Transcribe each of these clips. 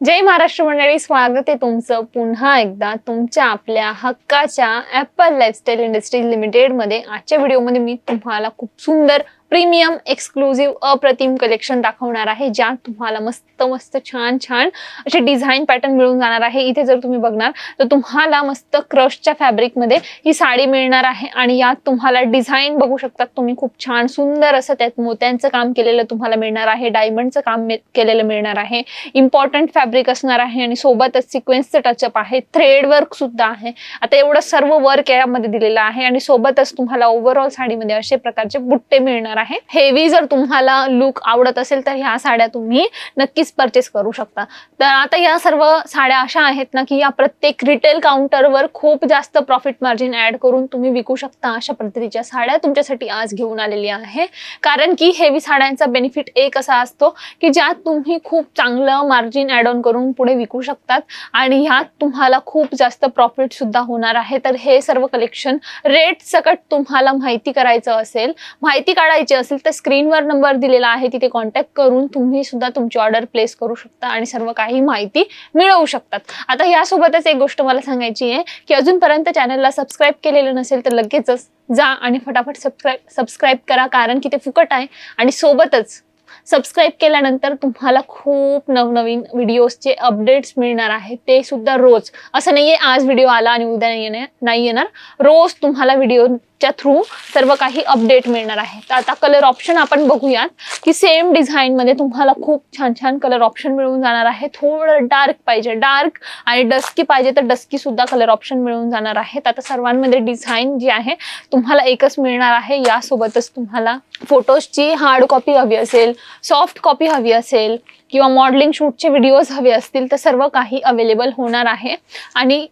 जय महाराष्ट्र मंडळी स्वागत आहे तुमचं पुन्हा एकदा तुमच्या आपल्या हक्काच्या ऍपल लाईफस्टाईल इंडस्ट्रीज लिमिटेडमध्ये. आजच्या व्हिडिओमध्ये मी तुम्हाला खूप सुंदर प्रीमियम एक्सक्लुझिव्ह अप्रतिम कलेक्शन दाखवणार आहे ज्यात तुम्हाला मस्त मस्त छान छान असे डिझाईन पॅटर्न मिळून जाणार आहे. इथे जर तुम्ही बघणार तर तुम्हाला मस्त क्रशच्या फॅब्रिकमध्ये ही साडी मिळणार आहे आणि यात तुम्हाला डिझाईन बघू शकतात तुम्ही खूप छान सुंदर असं त्यात मोत्यांचं काम केलेलं तुम्हाला मिळणार आहे डायमंडचं काम केलेलं मिळणार आहे. इम्पॉर्टंट फॅब्रिक असणार आहे आणि सोबतच सिक्वेन्सचं टचअप आहे थ्रेड वर्क सुद्धा आहे. आता एवढं सर्व वर्क यामध्ये दिलेलं आहे आणि सोबतच तुम्हाला ओव्हरऑल साडीमध्ये असे प्रकारचे बुट्टे मिळणार आहे. हेवी जर तुम्हाला लुक आवडत असेल तर ह्या साड्या तुम्ही नक्कीच परचेस करू शकता. तर आता या सर्व साड्या अशा आहेत ना की या प्रत्येक रिटेल काउंटरवर खूप जास्त प्रॉफिट मार्जिन ऍड करून तुम्ही विकू शकता अशा पद्धतीच्या साड्या तुमच्यासाठी आज घेऊन आलेली आहे. कारण की हेवी साड्यांचा बेनिफिट एक असा असतो की ज्यात तुम्ही खूप चांगलं मार्जिन ऍड ऑन करून पुढे विकू शकतात आणि ह्यात तुम्हाला खूप जास्त प्रॉफिट सुद्धा होणार आहे. तर हे सर्व कलेक्शन रेट सकट तुम्हाला माहिती करायचं असेल माहिती काढायची असेल तर स्क्रीनवर नंबर दिलेला आहे तिथे कॉन्टॅक्ट करून तुम्ही सुद्धा तुमची ऑर्डर प्लेस करू शकता आणि सर्व काही माहिती मिळवू शकतात. आता यासोबतच एक गोष्ट मला सांगायची आहे की अजूनपर्यंत चॅनलला सबस्क्राईब केलेलं नसेल तर लगेचच जा आणि फटाफट सबस्क्राईब सबस्क्राईब करा कारण की ते फुकट आहे. आणि सोबतच सबस्क्राईब केल्यानंतर तुम्हाला खूप नवनवीन व्हिडिओजचे अपडेट्स मिळणार आहेत. ते सुद्धा रोज. असं नाहीये आज व्हिडिओ आला आणि उद्या नाही येणार नाही येणार. रोज तुम्हाला व्हिडिओच्या थ्रू सर्व काही अपडेट मिळणार आहे. तर आता कलर ऑप्शन आपण बघूयात की सेम डिझाईनमध्ये तुम्हाला खूप छान छान कलर ऑप्शन मिळून जाणार आहे. थोडं डार्क पाहिजे. डार्क आणि डस्की पाहिजे तर डस्की सुद्धा कलर ऑप्शन मिळून जाणार आहेत आता सर्वांमध्ये डिझाईन जी आहे तुम्हाला एकच मिळणार आहे. यासोबतच तुम्हाला फोटोजची हार्ड कॉपी हवी असेल सॉफ्ट कॉपी हवी असेल किंवा मॉडेलिंग शूटचे व्हिडिओज हवे असतील तर सर्व काही अवेलेबल होणार आहे. आणि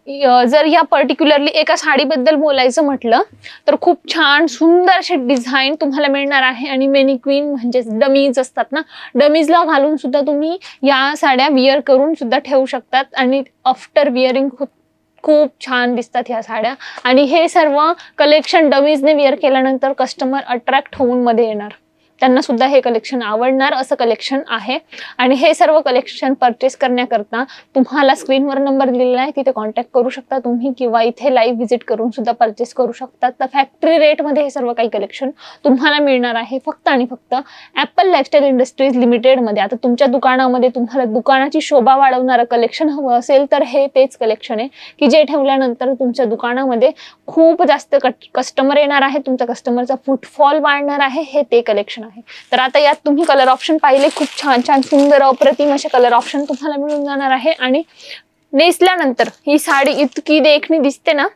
जर या पर्टिक्युलरली एका साडीबद्दल बोलायचं म्हटलं तर खूप छान सुंदर असे डिझाईन तुम्हाला मिळणार आहे. आणि मेनी क्वीन म्हणजेच डमीज असतात ना डमीजला घालून सुद्धा तुम्ही या साड्या विअर करून सुद्धा ठेवू शकतात. आणि आफ्टर विअरिंग खूप खूप छान दिसतात ह्या साड्या. आणि हे सर्व कलेक्शन डमीजने विअर केल्यानंतर कस्टमर अट्रॅक्ट होऊन मध्ये येणार. त्यांना सुद्धा हे कलेक्शन आवडणार असं कलेक्शन आहे. आणि हे सर्व कलेक्शन परचेस करण्याकरता तुम्हाला स्क्रीनवर नंबर दिलेला आहे तिथे कॉन्टॅक्ट करू शकता तुम्ही किंवा इथे लाईव्ह व्हिजिट करून सुद्धा परचेस करू शकता. तर फॅक्टरी रेटमध्ये हे सर्व काही कलेक्शन तुम्हाला मिळणार आहे. फक्त आणि फक्त ॲपल लाईफस्टाईल इंडस्ट्रीज लिमिटेडमध्ये आता तुमच्या दुकानामध्ये तुम्हाला दुकानाची शोभा वाढवणारं कलेक्शन हवं असेल तर हे तेच कलेक्शन आहे की जे ठेवल्यानंतर तुमच्या दुकानामध्ये खूप जास्त कस्टमर येणार आहे तुमच्या कस्टमरचा फुटफॉल वाढणार आहे हे ते कलेक्शन आहे. तर आता यात तुम्ही कलर ऑप्शन पाहिले खूप छान छान सुंदर अप्रतिम असे कलर ऑप्शन तुम्हाला मिळून जाणार आहे. आणि नेसल्यानंतर ही साडी इतकी देखणी दिसते ना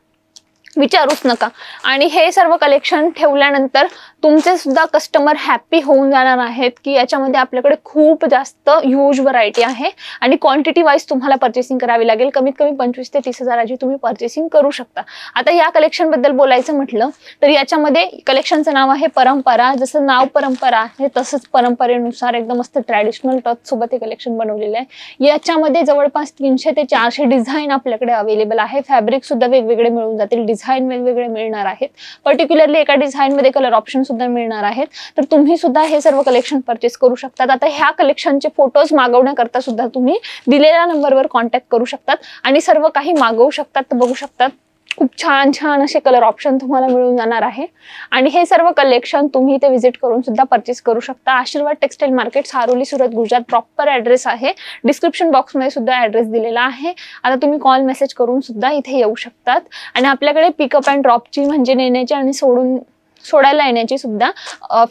विचारूच नका. आणि हे सर्व कलेक्शन ठेवल्यानंतर तुमचे सुद्धा कस्टमर हॅप्पी होऊन जाणार आहेत की याच्यामध्ये आपल्याकडे खूप जास्त ह्यूज व्हरायटी आहे आणि क्वांटिटी वाईज तुम्हाला पर्चेसिंग करावी लागेल. कमीत कमी पंचवीस ते तीस हजाराची तुम्ही पर्चेसिंग करू शकता. आता या कलेक्शनबद्दल बोलायचं म्हटलं तर याच्यामध्ये कलेक्शनचं नाव आहे परंपरा. जसं नाव परंपरा आहे तसंच परंपरेनुसार एकदम मस्त ट्रॅडिशनल टच सोबत हे कलेक्शन बनवलेलं आहे. याच्यामध्ये जवळपास तीनशे ते चारशे डिझाईन आपल्याकडे अवेलेबल आहे. फॅब्रिक सुद्धा वेगवेगळे मिळून जातील. डिझाईन वेगवेगळे मिळणार आहेत. पर्टिक्युलरली एका डिझाईनमध्ये कलर ऑप्शन सुद्धा मिळणार आहेत. तर तुम्ही सुद्धा हे सर्व कलेक्शन परचेस करू शकतात. आता ह्या कलेक्शनचे फोटोज मागवण्याकरता सुद्धा तुम्ही दिलेल्या नंबरवर कॉन्टॅक्ट करू शकतात. आणि सर्व काही मागवू शकतात बघू शकतात. खूप छान छान असे कलर ऑप्शन तुम्हाला मिळून जाणार आहे. आणि हे सर्व कलेक्शन तुम्ही इथे व्हिजिट करून सुद्धा परचेस करू शकता. Ashirwad textile market Saroli Surat Gujarat proper address आहे. डिस्क्रिप्शन बॉक्समध्ये सुद्धा ऍड्रेस दिलेला आहे. आता तुम्ही कॉल मेसेज करून सुद्धा इथे येऊ शकतात. आणि आपल्याकडे पिकअप अँड ड्रॉपची म्हणजे नेण्याची आणि सोडून सोडायला येण्याची सुद्धा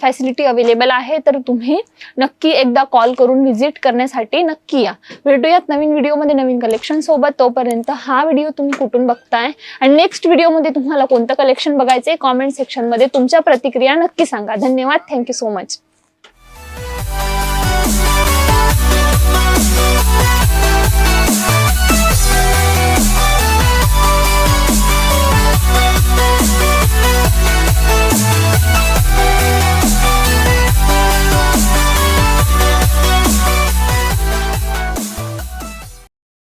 फॅसिलिटी अवेलेबल आहे. तर तुम्ही नक्की एकदा कॉल करून व्हिजिट करण्यासाठी नक्की या. भेटूयात नवीन व्हिडिओमध्ये नवीन कलेक्शन सोबत. तोपर्यंत हा व्हिडिओ तुम्ही कुठून बघताय? आणि नेक्स्ट व्हिडिओमध्ये तुम्हाला कोणतं कलेक्शन बघायचं आहे कॉमेंट सेक्शनमध्ये तुमच्या प्रतिक्रिया नक्की सांगा. धन्यवाद. Thank you so much